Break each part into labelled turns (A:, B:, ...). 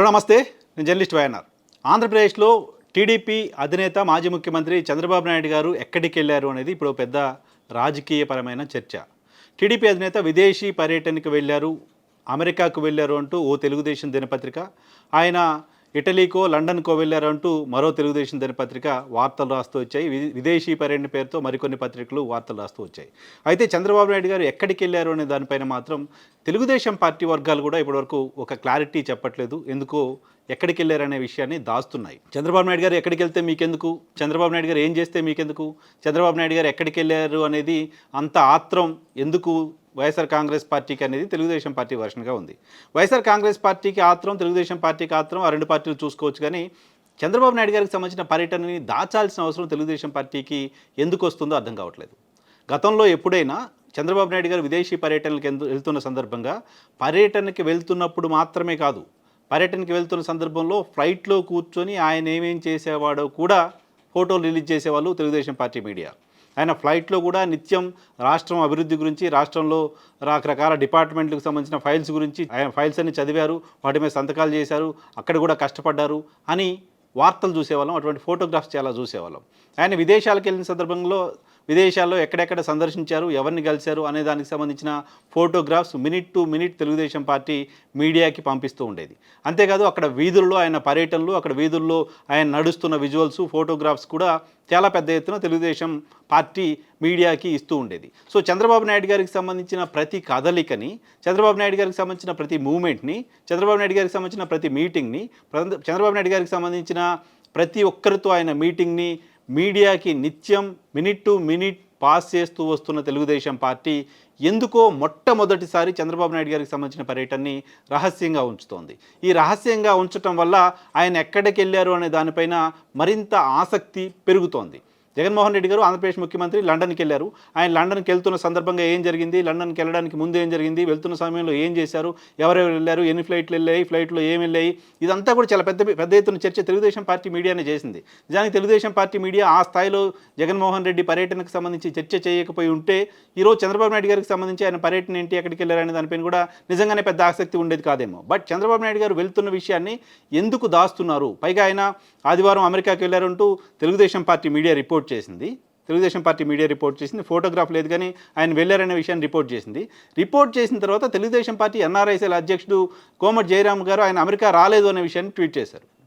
A: Hello నమస్తే. నేను journalist YNR. ఆంధ్రప్రదేశ్లో టీడీపీ అధినేత మాజీ ముఖ్యమంత్రి చంద్రబాబు నాయుడు గారు ఎక్కడికి వెళ్ళారు అనేది ఇప్పుడు పెద్ద రాజకీయపరమైన చర్చ. టీడీపీ అధినేత విదేశీ పర్యటనకు వెళ్ళారు అమెరికాకు వెళ్ళారు అంటూ ఓ తెలుగుదేశం దినపత్రిక. ఆయన ఇటలీకో లండన్కో వెళ్ళారంటూ మరో తెలుగుదేశం దినపత్రిక వార్తలు రాస్తూ వచ్చాయి. వి- విదేశీ పర్యటన పేరుతో మరికొన్ని పత్రికలు వార్తలు రాస్తూ వచ్చాయి. అయితే చంద్రబాబు నాయుడు గారు ఎక్కడికి వెళ్ళారు అనే దానిపైన మాత్రం తెలుగుదేశం పార్టీ వర్గాలు కూడా ఇప్పటివరకు ఒక క్లారిటీ చెప్పట్లేదు. ఎందుకో ఎక్కడికి వెళ్ళారనే విషయాన్ని దాస్తున్నాయి. చంద్రబాబు నాయుడు గారు ఎక్కడికి వెళ్తే మీకెందుకు? చంద్రబాబు నాయుడు గారు ఏం చేస్తే మీకెందుకు? చంద్రబాబు నాయుడు గారు ఎక్కడికి వెళ్ళారు అనేది అంత ఆత్రం ఎందుకు వైఎస్ఆర్ కాంగ్రెస్ పార్టీకి అనేది తెలుగుదేశం పార్టీ వర్షన్గా ఉంది. వైఎస్ఆర్ కాంగ్రెస్ పార్టీకి ఆత్రం తెలుగుదేశం పార్టీకి ఆత్రం ఆ రెండు పార్టీలు చూసుకోవచ్చు కానీ చంద్రబాబు నాయుడు గారికి సంబంధించిన పర్యటనని దాచాల్సిన అవసరం తెలుగుదేశం పార్టీకి ఎందుకు వస్తుందో అర్థం కావట్లేదు. గతంలో ఎప్పుడైనా చంద్రబాబు నాయుడు గారు విదేశీ పర్యటనలకు వెళ్తున్న సందర్భంగా పర్యటనకి వెళ్తున్నప్పుడు మాత్రమే కాదు పర్యటనకి వెళ్తున్న సందర్భంలో ఫ్లైట్లో కూర్చొని ఆయన ఏమేం చేసేవాడో కూడా ఫోటోలు రిలీజ్ చేసేవాళ్ళు తెలుగుదేశం పార్టీ మీడియా. ఆయన ఫ్లైట్లో కూడా నిత్యం రాష్ట్రం అభివృద్ధి గురించి రాష్ట్రంలో రకరకాల డిపార్ట్మెంట్లకు సంబంధించిన ఫైల్స్ గురించి ఆయన ఫైల్స్ అన్ని చదివారు వాటి మీద సంతకాలు చేశారు అక్కడ కూడా కష్టపడ్డారు అని వార్తలు చూసేవాళ్ళం అటువంటి ఫోటోగ్రాఫ్స్ చాలా చూసేవాళ్ళం. ఆయన విదేశాలకు వెళ్ళిన సందర్భంలో విదేశాల్లో ఎక్కడెక్కడ సందర్శించారు ఎవరిని కలిశారు అనే దానికి సంబంధించిన photographs minute to minute Telugu Desam party మీడియాకి పంపిస్తూ ఉండేది. అంతేకాదు అక్కడ వీధుల్లో ఆయన పర్యటనలు అక్కడ వీధుల్లో ఆయన నడుస్తున్న విజువల్స్ ఫోటోగ్రాఫ్స్ కూడా చాలా పెద్ద ఎత్తున తెలుగుదేశం పార్టీ మీడియాకి ఇస్తూ ఉండేది. సో చంద్రబాబు నాయుడు గారికి సంబంధించిన ప్రతి కదలికని చంద్రబాబు నాయుడు గారికి సంబంధించిన ప్రతి మూమెంట్ని చంద్రబాబు నాయుడు గారికి సంబంధించిన ప్రతి మీటింగ్ని చంద్రబాబు నాయుడు గారికి సంబంధించిన ప్రతి ఒక్కరితో ఆయన మీటింగ్ని మీడియాకి నిత్యం మినిట్ టు మినిట్ పాస్ చేస్తూ వస్తున్న తెలుగుదేశం పార్టీ ఎందుకో మొట్టమొదటిసారి చంద్రబాబు నాయుడు గారికి సంబంధించిన పర్యటనని రహస్యంగా ఉంచుతోంది. ఈ రహస్యంగా ఉంచటం వల్ల ఆయన ఎక్కడికి వెళ్ళారు అనే దానిపైన మరింత ఆసక్తి పెరుగుతోంది. జగన్మోహన్ రెడ్డి గారు ఆంధ్రప్రదేశ్ ముఖ్యమంత్రి లండన్కి వెళ్ళారు. ఆయన లండన్కి వెళ్తున్న సందర్భంగా ఏం జరిగింది? లండన్కి వెళ్ళడానికి ముందు ఏం జరిగింది? వెళ్తున్న సమయంలో ఏం చేశారు? ఎవరెవరు వెళ్ళారు? ఎన్ని ఫ్లైట్లు వెళ్ళాయి? ఫ్లైట్లో ఏం వెళ్ళాయి? ఇదంతా కూడా చాలా పెద్ద పెద్ద ఎత్తున చర్చ తెలుగుదేశం పార్టీ మీడియానే చేసింది. నిజానికి తెలుగుదేశం పార్టీ మీడియా ఆ స్థాయిలో జగన్మోహన్ రెడ్డి పర్యటనకు సంబంధించి చర్చ చేయకపోయి ఉంటే ఈరోజు చంద్రబాబు నాయుడు గారికి సంబంధించి ఆయన పర్యటన ఏంటి ఎక్కడికి వెళ్ళారనే దానిపైన కూడా నిజంగానే పెద్ద ఆసక్తి ఉండేది కాదేమో. బట్ చంద్రబాబు నాయుడు గారు వెళ్తున్న విషయాన్ని ఎందుకు దాస్తున్నారు? పైగా ఆయన ఆదివారం అమెరికాకి వెళ్ళారంటూ తెలుగుదేశం పార్టీ మీడియా రిపోర్ట్ చేసింది. తెలుగుదేశం పార్టీ మీడియా రిపోర్ట్ చేసింది. ఫోటోగ్రాఫ్ లేదు కానీ ఆయన వెళ్ళారనే విషయాన్ని రిపోర్ట్ చేసింది. రిపోర్ట్ చేసిన తర్వాత తెలుగుదేశం పార్టీ ఎన్ఆర్ఐసీల అధ్యక్షుడు కోమటి జయరామ్ గారు ఆయన అమెరికా రాలేదు అనే విషయాన్ని ట్వీట్ చేశారు.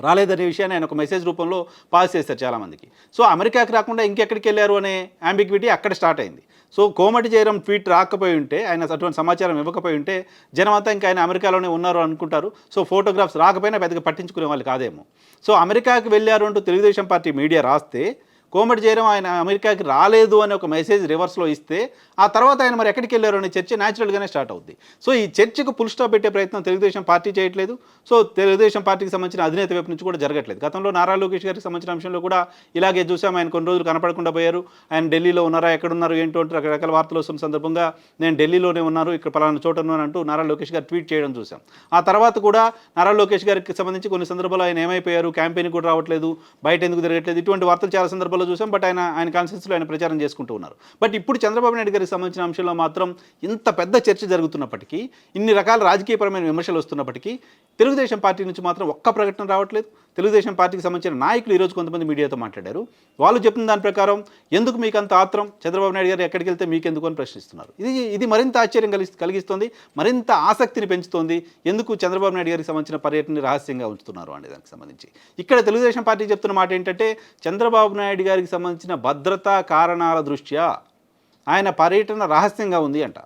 A: రాలేదనే విషయాన్ని ఆయన ఒక మెసేజ్ రూపంలో పాస్ చేశారు చాలామందికి. సో అమెరికాకి రాకుండా ఇంకెక్కడికి వెళ్ళారు అనే అంబిగ్విటీ అక్కడ స్టార్ట్ అయింది. సో కోమటి జయరాం ట్వీట్ రాకపోయి ఉంటే ఆయన అటువంటి సమాచారం ఇవ్వకపోయి ఉంటే జనమంతా ఇంకా ఆయన అమెరికాలోనే ఉన్నారు అనుకుంటారు. సో ఫోటోగ్రాఫ్స్ రాకపోయినా పెద్దగా పట్టించుకునే వాళ్ళు కాదేమో. సో అమెరికాకి వెళ్ళారు అంటూ తెలుగుదేశం పార్టీ మీడియా రాస్తే కోమటి జయరాం ఆయన అమెరికాకి రాలేదు అనే ఒక మెసేజ్ రివర్స్లో ఇస్తే ఆ తర్వాత ఆయన మరి ఎక్కడికి వెళ్ళారు అనే చర్చ న్యాచురల్గానే స్టార్ట్ అవుద్ది. సో ఈ చర్చకు ఫుల్ స్టాప్ పెట్టే ప్రయత్నం తెలుగుదేశం పార్టీ చేయట్లేదు. సో తెలుగుదేశం పార్టీకి సంబంధించిన అధినేత వైపు నుంచి కూడా జరగట్లేదు. గతంలో నారా లోకేష్ గారికి సంబంధించిన అంశంలో కూడా ఇలాగే చూసాం. ఆయన కొన్ని రోజులు కనపడకుండా పోయారు. ఆయన ఢిల్లీలో ఉన్నారా ఎక్కడున్నారు ఏంటో అంటే రకరకాల వార్తలు వస్తున్న సందర్భంగా నేను ఢిల్లీలోనే ఉన్నారు. ఇక్కడ పలానా చోట ఉన్నాను అంటూ నారా లోకేష్ గారు ట్వీట్ చేయడం చూసాం. ఆ తర్వాత కూడా నారా లోకేష్ గారికి సంబంధించి కొన్ని సందర్భాల్లో ఆయన ఏమైపోయారు? క్యాంపెయిన్ కూడా రావట్లేదు. బయట ఎందుకు జరగట్లేదు ఇటువంటి వార్తలు చాలా సభలో చూసాం బట్ ఆయన ఆయన కాన్స్టిట్యూన్సీలో ఆయన ప్రచారం చేసుకుంటూ ఉన్నారు. బట్ ఇప్పుడు చంద్రబాబు నాయుడు గారికి సంబంధించిన అంశంలో మాత్రం ఇంత పెద్ద చర్చ జరుగుతున్నప్పటికీ ఇన్ని రకాల రాజకీయపరమైన విమర్శలు వస్తున్నప్పటికీ తెలుగుదేశం పార్టీ నుంచి మాత్రం ఒక్క ప్రకటన రావట్లేదు. తెలుగుదేశం పార్టీకి సంబంధించిన నాయకులు ఈరోజు కొంతమంది మీడియాతో మాట్లాడారు. వాళ్ళు చెప్పిన దాని ప్రకారం ఎందుకు మీకు అంత ఆత్రం? చంద్రబాబు నాయుడు గారు ఎక్కడికి వెళ్తే మీకెందుకు అని ప్రశ్నిస్తున్నారు. ఇది ఇది మరింత ఆశ్చర్యం కలిగి కలిగిస్తుంది మరింత ఆసక్తిని పెంచుతోంది. ఎందుకు చంద్రబాబు నాయుడు గారికి సంబంధించిన పర్యటన రహస్యంగా ఉంచుతున్నారు అనే దానికి సంబంధించి. ఇక్కడ తెలుగుదేశం పార్టీ చెప్తున్న మాట ఏంటంటే చంద్రబాబు నాయుడు గారికి సంబంధించిన భద్రతా కారణాల దృష్ట్యా ఆయన పర్యటన రహస్యంగా ఉంది అంట.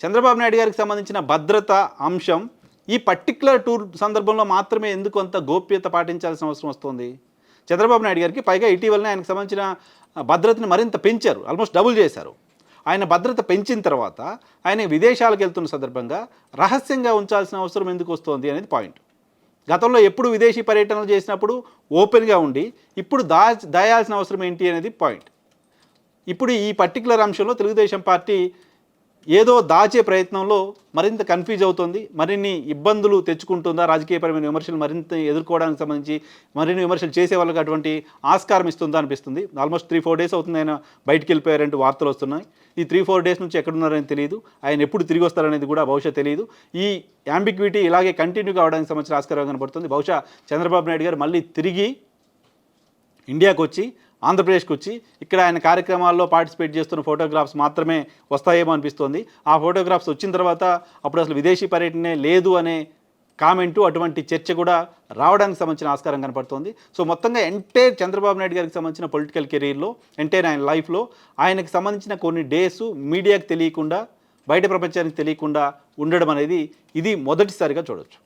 A: చంద్రబాబు నాయుడు గారికి సంబంధించిన భద్రత అంశం ఈ పర్టికులర్ టూర్ సందర్భంలో మాత్రమే ఎందుకు అంత గోప్యత పాటించాల్సిన అవసరం వస్తుంది? చంద్రబాబు నాయుడు గారికి పైగా ఇటీవలనే ఆయనకు సంబంధించిన భద్రతని మరింత పెంచారు ఆల్మోస్ట్ డబుల్ చేశారు. ఆయన భద్రత పెంచిన తర్వాత ఆయన విదేశాలకు వెళ్తున్న సందర్భంగా రహస్యంగా ఉంచాల్సిన అవసరం ఎందుకు వస్తుంది అనేది పాయింట్. గతంలో ఎప్పుడు విదేశీ పర్యటనలు చేసినప్పుడు ఓపెన్గా ఉండి ఇప్పుడు దా దాయాల్సిన అవసరం ఏంటి అనేది పాయింట్. ఇప్పుడు ఈ పర్టికులర్ అంశంలో తెలుగుదేశం పార్టీ ఏదో దాచే ప్రయత్నంలో మరింత కన్ఫ్యూజ్ అవుతుంది. మరిన్ని ఇబ్బందులు తెచ్చుకుంటుందా? రాజకీయపరమైన విమర్శలు మరింత ఎదుర్కోవడానికి సంబంధించి మరిన్ని విమర్శలు చేసే వాళ్ళకి అటువంటి ఆస్కారం ఇస్తుందా అనిపిస్తుంది. ఆల్మోస్ట్ త్రీ ఫోర్ డేస్ అవుతుంది ఆయన బయటికి వెళ్ళిపోయారంటూ వార్తలు వస్తున్నాయి. ఈ త్రీ ఫోర్ డేస్ నుంచి ఎక్కడున్నారని తెలియదు. ఆయన ఎప్పుడు తిరిగి వస్తారనేది కూడా బహుశా తెలియదు. ఈ యాంబిక్విటీ ఇలాగే కంటిన్యూ కావడానికి సంబంధించిన ఆస్కారం కనబడుతుంది. బహుశా చంద్రబాబు నాయుడు గారు మళ్ళీ తిరిగి ఇండియాకు వచ్చి ఆంధ్రప్రదేశ్కి వచ్చి ఇక్కడ ఆయన కార్యక్రమాల్లో పార్టిసిపేట్ చేస్తున్న ఫోటోగ్రాఫ్స్ మాత్రమే వస్తాయేమో అనిపిస్తోంది. ఆ ఫోటోగ్రాఫ్స్ వచ్చిన తర్వాత అప్పుడు అసలు విదేశీ పర్యటనే లేదు అనే కామెంటు అటువంటి చర్చ కూడా రావడానికి సంబంధించిన ఆస్కారం కనపడుతోంది. సో మొత్తంగా ఎంటైర్ చంద్రబాబు నాయుడు గారికి సంబంధించిన పొలిటికల్ కెరీర్లో ఎంటైర్ ఆయన లైఫ్లో ఆయనకు సంబంధించిన కొన్ని డేస్ మీడియాకు తెలియకుండా బయట ప్రపంచానికి తెలియకుండా ఉండడం అనేది ఇది మొదటిసారిగా చూడొచ్చు.